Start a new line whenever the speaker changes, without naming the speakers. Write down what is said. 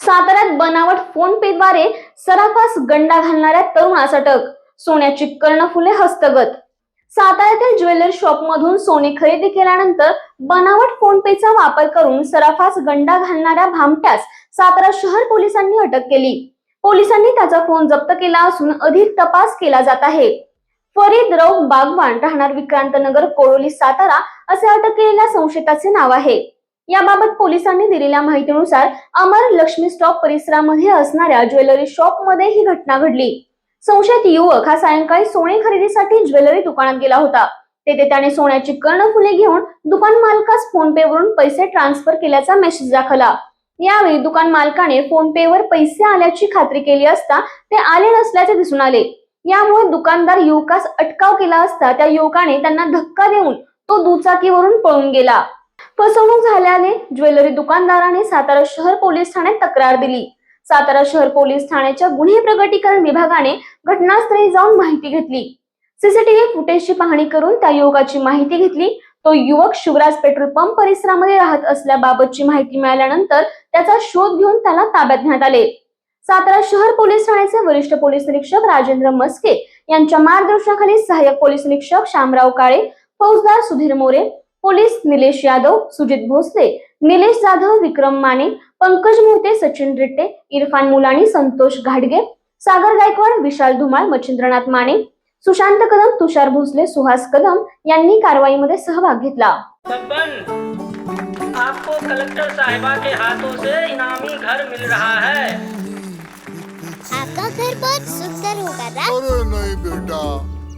साताऱ्यात बनावट फोन पे द्वारे सराफास गंडा घालणाऱ्या तरुणास अटक सोन्याची कर्णफुले हस्तगत. साताऱ्यातील ज्वेलरी शॉप मधून सोने खरेदी केल्यानंतर बनावट फोन पेचा वापर करून सराफास गंडा घालणाऱ्या भामट्यास सातारा शहर पोलिसांनी अटक केली. पोलिसांनी त्याचा फोन जप्त केला असून अधिक तपास केला जात आहे. फरीद रौफ बागवान राहणार विक्रांत नगर कोरोली सातारा असे अटक केलेल्या संशयिताचे नाव आहे. याबाबत पोलिसांनी दिलेल्या माहितीनुसार अमर लक्ष्मी स्टॉप परिसरामध्ये असणाऱ्या ज्वेलरी शॉपमध्ये ही घटना घडली. संशयित युवक हा सायंकाळी सोने खरेदीसाठी ज्वेलरी दुकानात गेला होता. तेथे त्याने सोन्याची कर्णफुले घेऊन दुकान मालकास फोन पे वरून पैसे ट्रान्सफर केल्याचा मेसेज दाखवला. यावेळी दुकान मालकाने फोन पे वर पैसे आल्याची खात्री केली असता ते आले नसल्याचे दिसून आले. यामुळे दुकानदार युवकास अटकाव केला असता त्या युवकाने त्यांना धक्का देऊन तो दुचाकीवरून पळून गेला. फसवणूक झाल्याने ज्वेलरी दुकानदाराने सातारा शहर पोलीस ठाण्यात तक्रार दिली. सातारा शहर पोलीस ठाण्याच्या गुन्हे प्रगटीकरण विभागाने घटनास्थळी जाऊन माहिती घेतली. सीसीटीव्ही फुटेजची पाहणी करून त्या युवकाची माहिती घेतली. तो युवक शिवराज पेट्रोल पंप परिसरामध्ये राहत असल्याबाबतची माहिती मिळाल्यानंतर त्याचा शोध घेऊन त्याला ताब्यात घेण्यात आले. सातारा शहर पोलीस ठाण्याचे वरिष्ठ पोलीस निरीक्षक राजेंद्र मस्के यांच्या मार्गदर्शनाखाली सहाय्यक पोलीस निरीक्षक शामराव काळे फौजदार सुधीर मोरे पोलीस निलेश यादव सुजित भोसले निलेश जाधव विक्रम माने पंकज मोहिते सचिन रिट्टे इरफान मुलानी संतोष घाडगे सागर गायकवाड विशाल धुमाळ मच्छिंद्रनाथ माने सुशांत कदम तुषार भोसले सुहास कदम यांनी कारवाईमध्ये सहभाग घेतला.
आपको कलेक्टर साहिबा के हाथों से इनामी घर मिल रहा है।
आपका घर बहुत सुंदर होगा ना?
अरे नहीं बेटा।